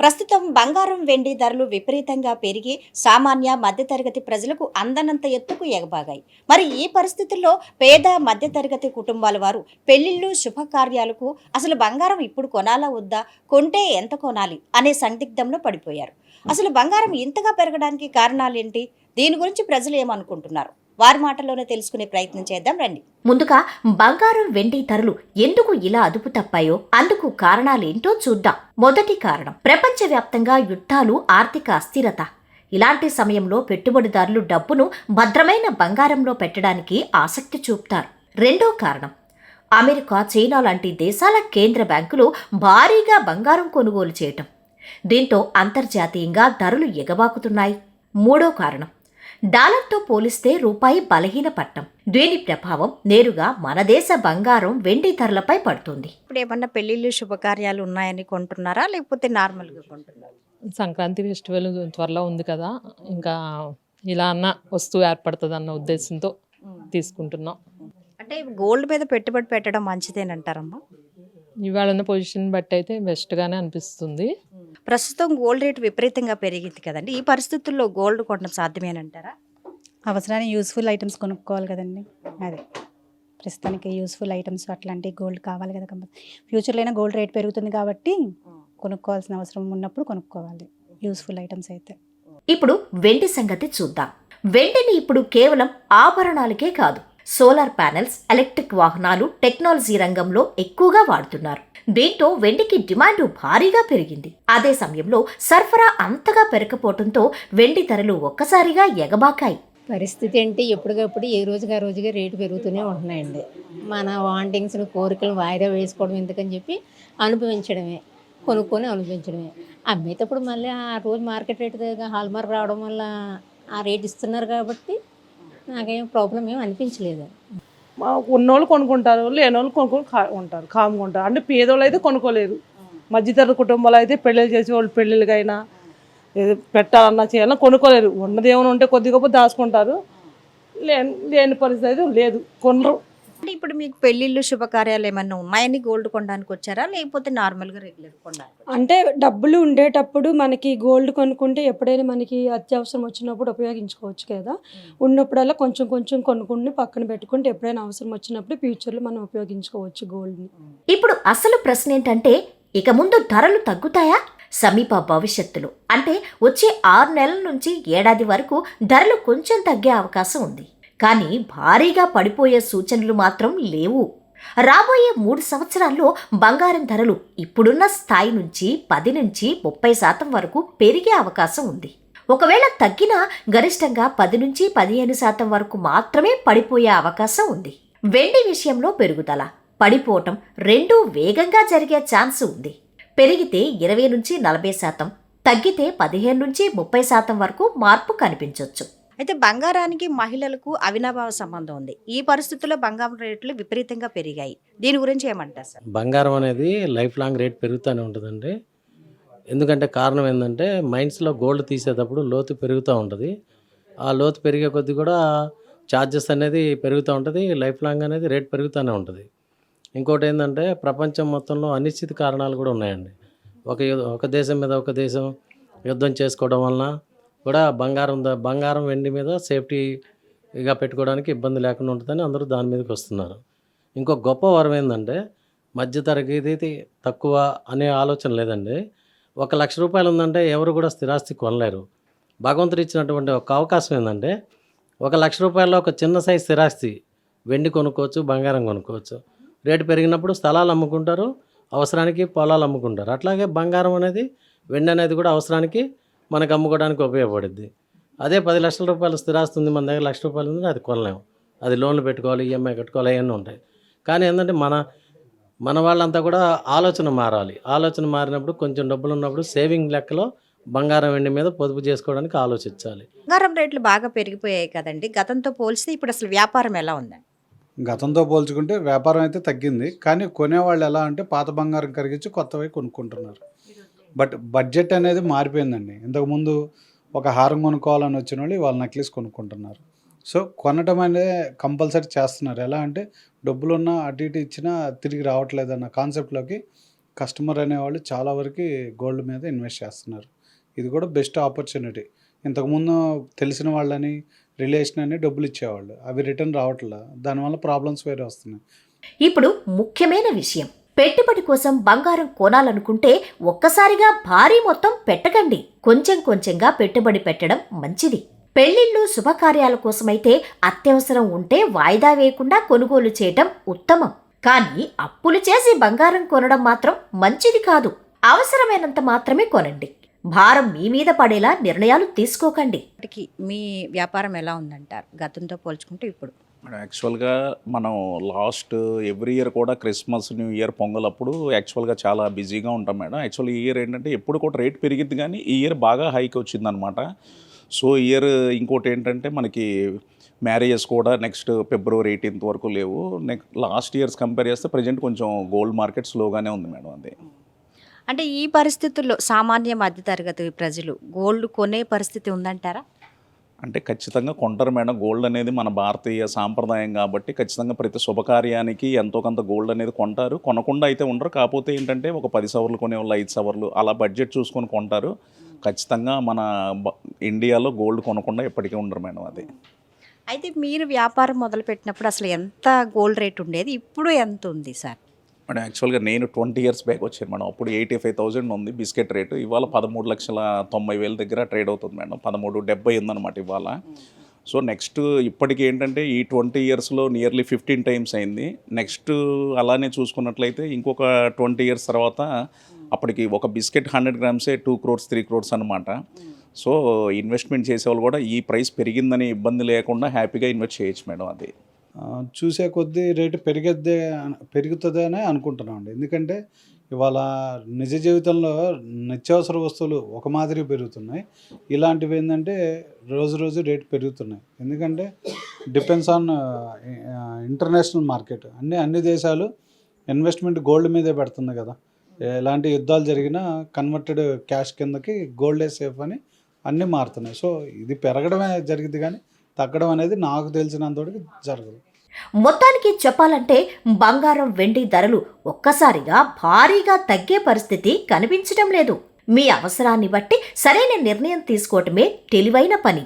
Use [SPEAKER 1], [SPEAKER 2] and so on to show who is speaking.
[SPEAKER 1] ప్రస్తుతం బంగారం వెండి ధరలు విపరీతంగా పెరిగి సామాన్య మధ్యతరగతి ప్రజలకు అందనంత ఎత్తుకు ఎగబాగాయి. మరి ఈ పరిస్థితుల్లో పేద మధ్యతరగతి కుటుంబాల వారు పెళ్ళిళ్ళు శుభకార్యాలకు అసలు బంగారం ఇప్పుడు కొనాలా వద్దా కొంటే ఎంత కొనాలి అనే సందిగ్ధంలో పడిపోయారు. అసలు బంగారం ఇంతగా పెరగడానికి కారణాలేంటి? దీని గురించి ప్రజలు ఏమనుకుంటున్నారు? వారి మాటల్లోనే తెలుసుకునే ప్రయత్నం చేద్దాం రండి.
[SPEAKER 2] ముందుగా బంగారం వెండి ధరలు ఎందుకు ఇలా అదుపు తప్పాయో అందుకు కారణాలేంటో చూద్దాం. మొదటి కారణం ప్రపంచవ్యాప్తంగా యుద్ధాలు ఆర్థిక అస్థిరత. ఇలాంటి సమయంలో పెట్టుబడిదారులు డబ్బును భద్రమైన బంగారంలో పెట్టడానికి ఆసక్తి చూపుతారు. రెండో కారణం అమెరికా చైనా లాంటి దేశాల కేంద్ర బ్యాంకులు భారీగా బంగారం కొనుగోలు చేయటం. దీంతో అంతర్జాతీయంగా ధరలు ఎగబాకుతున్నాయి. మూడో కారణం డాలర్తో పోలిస్తే రూపాయి బలహీనపట్టం దీని ప్రభావం నేరుగా మన దేశ బంగారం వెండి ధరలపై పడుతుంది.
[SPEAKER 1] ఇప్పుడు ఏమన్నా పెళ్ళిళ్ళు శుభకార్యాలు ఉన్నాయని కొంటున్నారా? లేకపోతే నార్మల్గా కొంటున్నారా?
[SPEAKER 3] సంక్రాంతి ఫెస్టివల్ త్వరలో ఉంది కదా. ఇంకా ఇలా అన్న వస్తువు ఏర్పడుతుంది అన్న ఉద్దేశంతో తీసుకుంటున్నాం.
[SPEAKER 1] అంటే గోల్డ్ మీద పెట్టుబడి పెట్టడం మంచిదేనంటారమ్మా?
[SPEAKER 3] ఇవాళ ఉన్న పొజిషన్ బట్టి అయితే బెస్ట్గానే అనిపిస్తుంది.
[SPEAKER 1] ప్రస్తుతం గోల్డ్ రేట్ విపరీతంగా పెరిగింది కదండి. ఈ పరిస్థితుల్లో గోల్డ్ కొనడం సాధ్యమేనంటారా
[SPEAKER 4] అవసరానికి యూస్ఫుల్ ఐటమ్స్ కొనుక్కోవాలి కదండి. అదే. ప్రస్తుతానికి యూస్ఫుల్ ఐటమ్స్ అట్లాంటి గోల్డ్ కావాలి కదా ఫ్యూచర్లో అయినా గోల్డ్ రేట్ పెరుగుతుంది కాబట్టి కొనుక్కోవాల్సిన అవసరం ఉన్నప్పుడు కొనుక్కోవాలి. యూస్ఫుల్ ఐటమ్స్ అయితే.
[SPEAKER 2] ఇప్పుడు వెండి సంగతి చూద్దాం. వెండిని ఇప్పుడు కేవలం ఆభరణాలకే కాదు సోలార్ ప్యానెల్స్ ఎలక్ట్రిక్ వాహనాలు టెక్నాలజీ రంగంలో ఎక్కువగా వాడుతున్నారు. దీంతో వెండికి డిమాండ్ భారీగా పెరిగింది. అదే సమయంలో సరఫరా అంతగా పెరగపోవడంతో వెండి ధరలు ఒక్కసారిగా ఎగబాకాయి.
[SPEAKER 5] పరిస్థితి అంటే ఎప్పటికప్పుడు ఏ రోజుగా రోజుగా రేటు పెరుగుతూనే ఉంటున్నాయండి. మన వాంటింగ్స్ని కోరికలు వాయిదా వేసుకోవడం ఎందుకని చెప్పి అనుభవించడమే కొనుక్కొని అనుభవించడమే. అమ్మేటప్పుడు మళ్ళీ ఆ రోజు మార్కెట్ రేటు దగ్గర హాల్మార్క్ రావడం వల్ల ఆ రేట్ ఇస్తున్నారు కాబట్టి నాకేం ప్రాబ్లం ఏం అనిపించలేదు.
[SPEAKER 6] మా ఉన్నోళ్ళు కొనుక్కుంటారు లేనోళ్ళు కొనుక్కొని కా- ఉంటారు కామ్గా ఉంటారు అంటే పేదోళ్ళు అయితే కొనుక్కోలేరు. మధ్యతర కుటుంబాలు అయితే పెళ్ళిళ్ళు చేసే వాళ్ళు పెళ్ళిళ్ళకైనా ఏదో పెట్టాలన్నా చేయాలన్నా కొనుక్కోలేరు. ఉన్నది ఏమైనా ఉంటే కొద్ది గొప్ప దాచుకుంటారు. లేని లేని పరిస్థితి అయితే లేదు. కొనరు.
[SPEAKER 1] అంటే ఇప్పుడు మీకు పెళ్ళిళ్ళు శుభకార్యాలు ఏమన్నా ఉన్నాయని గోల్డ్ కొనడానికి వచ్చారా? లేకపోతే నార్మల్గా రెగ్యులర్ కొనడానికి
[SPEAKER 7] అంటే డబ్బులు ఉండేటప్పుడు మనకి గోల్డ్ కొనుక్కుంటే ఎప్పుడైనా మనకి అత్యవసరం వచ్చినప్పుడు ఉపయోగించుకోవచ్చు కదా. ఉన్నప్పుడల్లా కొంచెం కొంచెం కొనుక్కుని పక్కన పెట్టుకుంటే ఎప్పుడైనా అవసరం వచ్చినప్పుడు ఫ్యూచర్లో మనం ఉపయోగించుకోవచ్చు గోల్డ్ని
[SPEAKER 2] ఇప్పుడు అసలు ప్రశ్న ఏంటంటే ఇక ముందు ధరలు తగ్గుతాయా? సమీప భవిష్యత్తులో. అంటే వచ్చే ఆరు నెలల నుంచి ఏడాది వరకు ధరలు కొంచెం తగ్గే అవకాశం ఉంది. కానీ భారీగా పడిపోయే సూచనలు మాత్రం లేవు. రాబోయే మూడు సంవత్సరాల్లో బంగారం ధరలు ఇప్పుడున్న స్థాయి నుంచి పది నుంచి ముప్పై శాతం వరకు పెరిగే అవకాశం ఉంది. ఒకవేళ తగ్గినా గరిష్టంగా పది నుంచి పదిహేను శాతం వరకు మాత్రమే పడిపోయే అవకాశం ఉంది. వెండి విషయంలో పెరుగుదల పడిపోవటం రెండూ వేగంగా జరిగే ఛాన్స్ ఉంది. పెరిగితే ఇరవై నుంచి నలభై శాతం తగ్గితే పదిహేను నుంచి ముప్పై శాతం వరకు మార్పు కనిపించవచ్చు
[SPEAKER 1] అయితే బంగారానికి మహిళలకు అవినాభావ సంబంధం ఉంది. ఈ పరిస్థితుల్లో బంగారం రేట్లు విపరీతంగా పెరిగాయి. దీని గురించి ఏమంటారు సార్?
[SPEAKER 8] బంగారం అనేది లైఫ్ లాంగ్ రేట్ పెరుగుతూనే ఉంటుందండి. ఎందుకంటే కారణం ఏంటంటే మైండ్స్లో గోల్డ్ తీసేటప్పుడు లోతు పెరుగుతూ ఉంటుంది. ఆ లోతు పెరిగే కొద్దీ కూడా ఛార్జెస్ అనేది పెరుగుతూ ఉంటుంది. లైఫ్ లాంగ్ అనేది రేట్ పెరుగుతూనే ఉంటుంది. ఇంకోటి ఏంటంటే ప్రపంచం మొత్తంలో అనిశ్చిత కారణాలు కూడా ఉన్నాయండి. ఒక ఒక దేశం మీద ఒక దేశం యుద్ధం చేసుకోవడం వలన కూడా బంగారం ద- బంగారం వెండి మీద సేఫ్టీగా పెట్టుకోవడానికి ఇబ్బంది లేకుండా ఉంటుందని అందరూ దాని మీదకి వస్తున్నారు. ఇంకో గొప్ప వరం ఏంటంటే మధ్యతరగతి తక్కువ అనే ఆలోచన లేదండి. ఒక లక్ష రూపాయలు ఉందంటే ఎవరు కూడా స్థిరాస్తి కొనలేరు. భగవంతుడు ఇచ్చినటువంటి ఒక అవకాశం ఏంటంటే ఒక లక్ష రూపాయల్లో ఒక చిన్న సైజ్ స్థిరాస్తి వెండి కొనుక్కోవచ్చు బంగారం కొనుక్కోవచ్చు. రేటు పెరిగినప్పుడు స్థలాలు అమ్ముకుంటారు అవసరానికి పొలాలు అమ్ముకుంటారు. అట్లాగే బంగారం అనేది వెండి అనేది కూడా అవసరానికి మనకు అమ్ముకోవడానికి ఉపయోగపడుద్ది. అదే పది లక్షల రూపాయలు స్థిరాస్తి ఉంది మన దగ్గర లక్ష రూపాయలు ఉంది అది కొనలేము. అది లోన్లు పెట్టుకోవాలి ఈఎంఐ కట్టుకోవాలి అవన్నీ ఉంటాయి. కానీ ఏంటంటే మన మన వాళ్ళంతా కూడా ఆలోచన మారాలి. ఆలోచన మారినప్పుడు కొంచెం డబ్బులు ఉన్నప్పుడు సేవింగ్ లెక్కలో బంగారం వెండి మీద పొదుపు చేసుకోవడానికి ఆలోచించాలి.
[SPEAKER 1] బంగారం రేట్లు బాగా పెరిగిపోయాయి కదండి. గతంతో పోల్చితే ఇప్పుడు అసలు వ్యాపారం ఎలా ఉందండి?
[SPEAKER 9] గతంతో పోల్చుకుంటే వ్యాపారం అయితే తగ్గింది. కానీ కొనేవాళ్ళు ఎలా అంటే పాత బంగారం కరిగించి కొత్తవి కొనుక్కుంటున్నారు. బట్ బడ్జెట్ అనేది మారిపోయిందండి. ఇంతకుముందు ఒక హారం కొనుక్కోవాలని వచ్చిన వాళ్ళు వాళ్ళు నెక్లెస్ కొనుక్కుంటున్నారు. సో కొనటం అనేది కంపల్సరీ చేస్తున్నారు. ఎలా అంటే డబ్బులున్నా అటు ఇటు ఇచ్చినా తిరిగి రావట్లేదు అన్న కాన్సెప్ట్లోకి కస్టమర్ అనేవాళ్ళు చాలా వరకు గోల్డ్ మీద ఇన్వెస్ట్ చేస్తున్నారు. ఇది కూడా బెస్ట్ ఆపర్చునిటీ. ఇంతకుముందు తెలిసిన వాళ్ళని రిలేషన్ అని డబ్బులు ఇచ్చేవాళ్ళు. అవి రిటర్న్ రావట్లే. దానివల్ల ప్రాబ్లమ్స్ వేరే వస్తున్నాయి.
[SPEAKER 2] ఇప్పుడు ముఖ్యమైన విషయం. పెట్టుబడి కోసం బంగారం కొనాలనుకుంటే ఒక్కసారిగా భారీ మొత్తం పెట్టకండి. కొంచెం కొంచెంగా పెట్టుబడి పెట్టడం మంచిది. పెళ్ళిళ్ళు శుభకార్యాల కోసమైతే అత్యవసరం ఉంటే వాయిదా వేయకుండా కొనుగోలు చేయటం ఉత్తమం. కానీ అప్పులు చేసి బంగారం కొనడం మాత్రం మంచిది కాదు. అవసరమైనంత మాత్రమే కొనండి. భారం మీ మీద పడేలా నిర్ణయాలు తీసుకోకండి.
[SPEAKER 1] మీ వ్యాపారం ఎలా ఉందంటారు? గతంతో పోల్చుకుంటే ఇప్పుడు.
[SPEAKER 10] యాక్చువల్గా మనం లాస్ట్ ఎవ్రీ ఇయర్ కూడా క్రిస్మస్ న్యూ ఇయర్ పొంగల్ అప్పుడు యాక్చువల్గా చాలా బిజీగా ఉంటాం మేడం. యాక్చువల్ ఈ ఇయర్ ఏంటంటే ఎప్పుడు కూడా రేట్ పెరిగింది కానీ ఈ ఇయర్ బాగా హైక్ వచ్చిందనమాట. సో ఇయర్ ఇంకోటి ఏంటంటే మనకి మ్యారేజెస్ కూడా నెక్స్ట్ ఫిబ్రవరి ఎయిటీన్త్ వరకు లేవు. నెక్స్ట్ లాస్ట్ ఇయర్స్ కంపేర్ చేస్తే ప్రజెంట్ కొంచెం గోల్డ్ మార్కెట్ స్లోగానే ఉంది మేడం అది.
[SPEAKER 1] అంటే ఈ పరిస్థితుల్లో సామాన్య మధ్యతరగతి ప్రజలు గోల్డ్ కొనే పరిస్థితి ఉందంటారా?
[SPEAKER 10] అంటే ఖచ్చితంగా కొంటారు మేడం గోల్డ్ అనేది మన భారతీయ సాంప్రదాయం కాబట్టి ఖచ్చితంగా ప్రతి శుభకార్యానికి ఎంతో కొంత గోల్డ్ అనేది కొంటారు. కొనకుండా అయితే ఉండరు. కాకపోతే ఏంటంటే ఒక పది సవర్లు కొనే వాళ్ళు ఐదు సవర్లు అలా బడ్జెట్ చూసుకొని కొంటారు. ఖచ్చితంగా మన బ- ఇండియాలో గోల్డ్ కొనకుండా ఎప్పటికీ ఉండరు మేడం అది.
[SPEAKER 1] అయితే మీరు వ్యాపారం మొదలుపెట్టినప్పుడు అసలు ఎంత గోల్డ్ రేట్ ఉండేది? ఇప్పుడు ఎంత ఉంది సార్?
[SPEAKER 10] మేడం యాక్చువల్గా నేను ట్వంటీ ఇయర్స్ బ్యాక్ వచ్చాను మేడం. అప్పుడు ఎయిటీ ఫైవ్ థౌజండ్ ఉంది బిస్కెట్ రేటు. ఇవాళ పదమూడు లక్షల తొంభై వేల దగ్గర ట్రేడ్ అవుతుంది మేడం. పదమూడు డెబ్బై ఉందన్నమాట ఇవాళ. సో నెక్స్ట్ ఇప్పటికి ఏంటంటే ఈ ట్వంటీ ఇయర్స్లో నియర్లీ ఫిఫ్టీన్ టైమ్స్ అయింది. నెక్స్ట్ అలానే చూసుకున్నట్లయితే ఇంకొక ట్వంటీ ఇయర్స్ తర్వాత అప్పటికి ఒక బిస్కెట్ హండ్రెడ్ గ్రామ్సే టూ క్రోర్స్ త్రీ క్రోర్స్ అనమాట సో ఇన్వెస్ట్మెంట్ చేసేవాళ్ళు కూడా ఈ ప్రైస్ పెరిగిందని ఇబ్బంది లేకుండా హ్యాపీగా ఇన్వెస్ట్ చేయొచ్చు మేడం అది.
[SPEAKER 9] చూసే కొద్దీ రేటు పెరిగద్దే పెరుగుతుంది అని అనుకుంటున్నామండి. ఎందుకంటే ఇవాళ నిజ జీవితంలో నిత్యావసర వస్తువులు ఒక మాదిరి పెరుగుతున్నాయి. ఇలాంటివి ఏంటంటే రోజు రోజు రేటు పెరుగుతున్నాయి. ఎందుకంటే డిపెండ్స్ ఆన్ ఇంటర్నేషనల్ మార్కెట్. అన్ని అన్ని దేశాలు ఇన్వెస్ట్మెంట్ గోల్డ్ మీదే పెడుతుంది కదా. ఎలాంటి యుద్ధాలు జరిగినా కన్వర్టెడ్ క్యాష్ కిందకి గోల్డే సేఫ్ అని అన్నీ మారుతున్నాయి. సో ఇది పెరగడమే జరిగింది కానీ తగ్గడం అనేది నాకు తెలిసినంతవరకు జరగదు.
[SPEAKER 2] మొత్తానికి చెప్పాలంటే బంగారం వెండి ధరలు ఒక్కసారిగా భారీగా తగ్గే పరిస్థితి కనిపించడం లేదు. మీ అవసరాన్ని బట్టి సరైన నిర్ణయం తీసుకోవటమే తెలివైన పని.